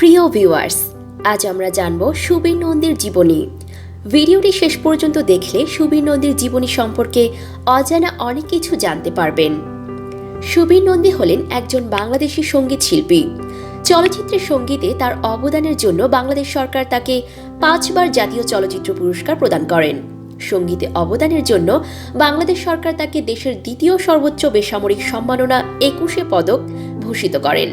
প্রিয় ভিউয়ার্স, আজ আমরা জানব সুবীর নন্দীর জীবনী। ভিডিওটি শেষ পর্যন্ত দেখলে সুবীর নন্দীর জীবনী সম্পর্কে অজানা অনেক কিছু জানতে পারবেন। সুবীর নন্দী হলেন একজন বাংলাদেশি সংগীত শিল্পী। চলচ্চিত্রের সঙ্গীতে তার অবদানের জন্য বাংলাদেশ সরকার তাকে পাঁচবার জাতীয় চলচ্চিত্র পুরস্কার প্রদান করেন। সঙ্গীতে অবদানের জন্য বাংলাদেশ সরকার তাকে দেশের দ্বিতীয় সর্বোচ্চ বেসামরিক সম্মাননা একুশে পদক ভূষিত করেন।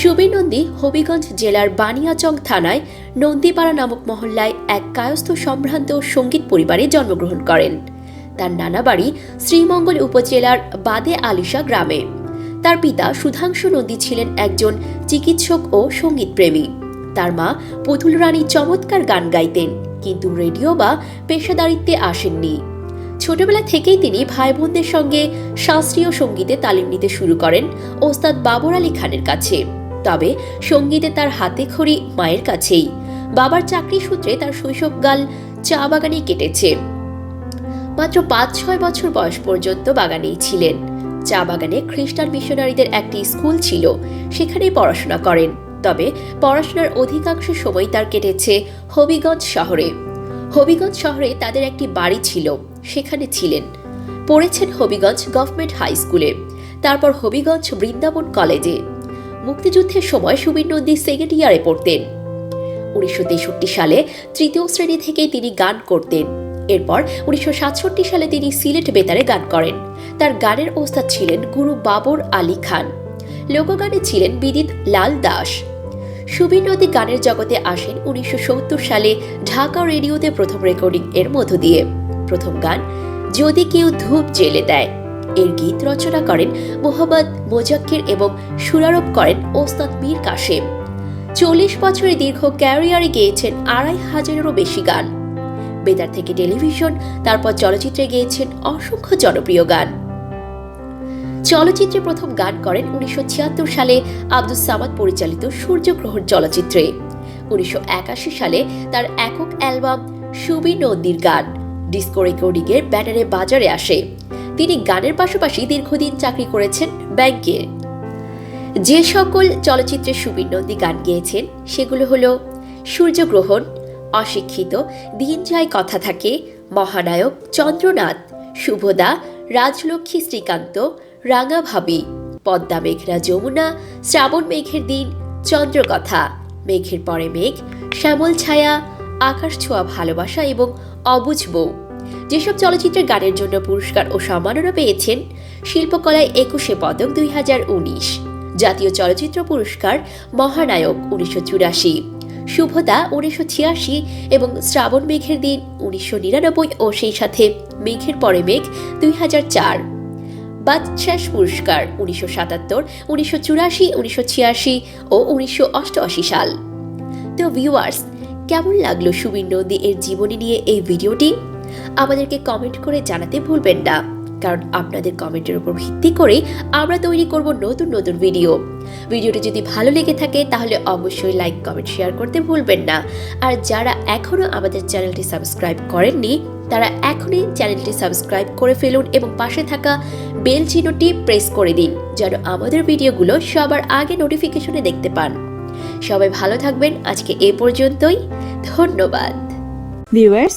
সুবীর নন্দী হবিগঞ্জ জেলার বানিয়াচং থানায় নন্দীপাড়া নামক মহল্লায় এক কায়স্থ সম্ভ্রান্ত সংগীত পরিবারে জন্মগ্রহণ করেন। তার নানা বাড়ি শ্রীমঙ্গল উপজেলার বাদে আলিশা গ্রামে। তার পিতা সুধাংশু নন্দী ছিলেন একজন চিকিৎসক ও সঙ্গীতপ্রেমী। তার মা পুতুল রানী চমৎকার গান গাইতেন, কিন্তু রেডিও বা পেশাদারিত্বে আসেননি। ছোটবেলা থেকেই তিনি ভাই বোনদের সঙ্গে শাস্ত্রীয় সঙ্গীতে তালিম নিতে শুরু করেন ওস্তাদ বাবর আলী খানের কাছে। তবে সঙ্গীতে তার হাতে খড়ি মায়ের কাছেই। বাবার চাকরি সূত্রে তার শৈশবকাল চা বাগানে কেটেছে। মাত্র পাঁচ ছয় বছর বয়স পর্যন্ত বাগানেই ছিলেন। চা বাগানে খ্রিস্টান মিশনারিদের একটি স্কুল ছিল, সেখানেই পড়াশোনা করেন। তবে পড়াশোনার অধিকাংশ সময় তার কেটেছে হবিগঞ্জ শহরে। হবিগঞ্জ শহরে তাদের একটি বাড়ি ছিল, সেখানে ছিলেন। পড়েছেন হবিগঞ্জ গভর্নমেন্ট হাই স্কুলে। তারপর হবিগঞ্জ বৃন্দাবন কলেজে। মুক্তিযুদ্ধের সময় সুবীর নন্দী সেকেন্ড ইয়ারে পড়তেন। উনিশশো তেষট্টি সালে তৃতীয় শ্রেণি থেকেই তিনি গান করতেন। এরপর উনিশশো সাতষট্টি সালে তিনি সিলেট বেতারে গান করেন। তার গানের ওস্তাদ ছিলেন গুরু বাবর আলী খান। লোকগানে ছিলেন বিদিত লাল দাস। সুবীর নদী গানের জগতে আসেন উনিশশো সত্তর সালে ঢাকা রেডিওতে প্রথম রেকর্ডিং এর মধ্য দিয়ে। প্রথম গান, যদি কেউ ধূপ জেলে দেয়। এর গীত রচনা করেন মোহাম্মদ মোজাক্কির এবং সুরারোপ করেন ওস্তাদ মীর কাশেম। চল্লিশ বছরের দীর্ঘ ক্যারিয়ারে গেয়েছেন আড়াই হাজারেরও বেশি গান। বেতার থেকে টেলিভিশন, তারপর চলচ্চিত্রে গেয়েছেন অসংখ্য জনপ্রিয় গান। চলচ্চিত্রে প্রথম গান করেন উনিশশো ছিয়াত্তর সালে আব্দুস সামাদ পরিচালিত সূর্যগ্রহণ চলচ্চিত্রে। উনিশশো একাশি সালে তার একক অ্যালবাম সুবি নন্দীর গান, ডিস্কো রেকর্ডিংয়ের ব্যানারে বাজারে আসে। তিনি গানের পাশাপাশি দীর্ঘদিন চাকরি করেছেন ব্যাংকে। যে সকল চলচ্চিত্রে সুবীর নন্দী গান গেয়েছেন, সেগুলো হলো সূর্যগ্রহণ, অশিক্ষিত, দিন যায় কথা থাকে, মহানায়ক চন্দ্রনাথ, শুভদা, রাজলক্ষ্মী শ্রীকান্ত, রাঙা ভাবি, পদ্মা মেঘরা যমুনা, শ্রাবণ মেঘের দিন, চন্দ্রকথা, মেঘের পরে মেঘ, শ্যামল ছায়া, আকাশ ছোঁয়া ভালোবাসা এবং অবুঝ বউ। যেসব চলচ্চিত্রের গানের জন্য পুরস্কার ও সম্মাননা পেয়েছেন শিল্পকলায় একুশে পদক দুই জাতীয় চলচ্চিত্র পুরস্কার মহানায়ক উনিশশো চুরাশি শুভদা উনিশশো ছিয়াশি এবং শ্রাবণ মেঘের দিন উনিশশো নিরানব্বই ও সেই সাথে মেঘের পরে মেঘ দুই হাজার চার, বাদশাস পুরস্কার উনিশশো সাতাত্তর, উনিশশো চুরাশি, উনিশশো ছিয়াশি ও উনিশশো অষ্টআশি সাল। তো ভিউয়ার্স কেমন লাগল সুবীর নন্দী এর জীবনী নিয়ে এই ভিডিওটি? আমাদেরকে কমেন্ট করে জানাতে ভুলবেন না। কারণ আপনাদের কমেন্টের উপর ভিত্তি করে আমরা তৈরি করব নতুন নতুন ভিডিও ভিডিওটি যদি ভালো লেগে থাকে, তাহলে অবশ্যই লাইক কমেন্ট শেয়ার করতে ভুলবেন না। আর যারা এখনও আমাদের চ্যানেলটি সাবস্ক্রাইব করেননি, তারা এখনই চ্যানেলটি সাবস্ক্রাইব করে ফেলুন এবং পাশে থাকা বেল চিহ্নটি প্রেস করে দিন, যেন আমাদের ভিডিওগুলো সবার আগে নোটিফিকেশনে দেখতে পান। সবাই ভালো থাকবেন। আজকে এ পর্যন্তই। ধন্যবাদ। ভিউয়ার্স